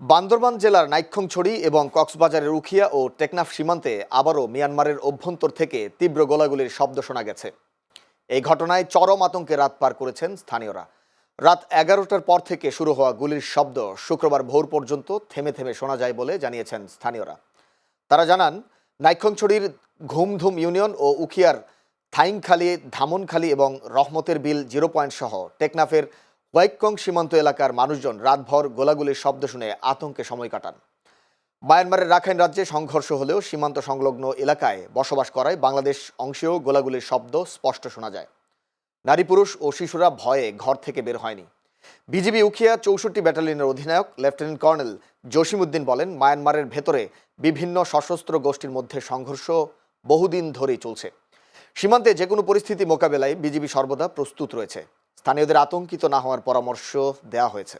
বান্দরবান জেলার নাইক্ষংছড়ি এবং কক্সবাজারের উখিয়া ও টেকনাফ সীমান্তে আবারও মিয়ানমারের অভ্যন্তর থেকে তীব্র গোলাগুলির শব্দ শোনা গেছে। এই ঘটনায় চরম আতঙ্কে রাত পার করেছেন স্থানীয়রা। রাত এগারোটার পর থেকে শুরু হওয়া গুলির শব্দ শুক্রবার ভোর পর্যন্ত থেমে থেমে শোনা যায় বলে জানিয়েছেন স্থানীয়রা। তারা জানান, নাইক্ষংছড়ির ঘুমধুম ইউনিয়ন ও উখিয়ার থাইংখালি, ধামনখালি এবং রহমতের বিল জিরো পয়েন্ট সহ টেকনাফের ওয়াইকং সীমান্ত এলাকার মানুষজন রাতভর গোলাগুলির শব্দ শুনে আতঙ্কে সময় কাটান। মায়ানমারের রাখাইন রাজ্যে সংঘর্ষ হলেও সীমান্ত সংলগ্ন এলাকায় বসবাস করায় বাংলাদেশ অংশেও গোলাগুলির শব্দ স্পষ্ট শোনা যায়। নারী পুরুষ ও শিশুরা ভয়ে ঘর থেকে বের হয়নি। বিজিবি উখিয়া চৌষট্টি ব্যাটালিয়নের অধিনায়ক লেফটেন্যান্ট কর্নেল জসিমউদ্দিন বলেন, মায়ানমারের ভেতরে বিভিন্ন সশস্ত্র গোষ্ঠীর মধ্যে সংঘর্ষ বহুদিন ধরেই চলছে। সীমান্তে যে কোনো পরিস্থিতি মোকাবেলায় বিজিবি সর্বদা প্রস্তুত রয়েছে। স্থানীয়দের আতঙ্কিত না হওয়ার পরামর্শ দেওয়া হয়েছে।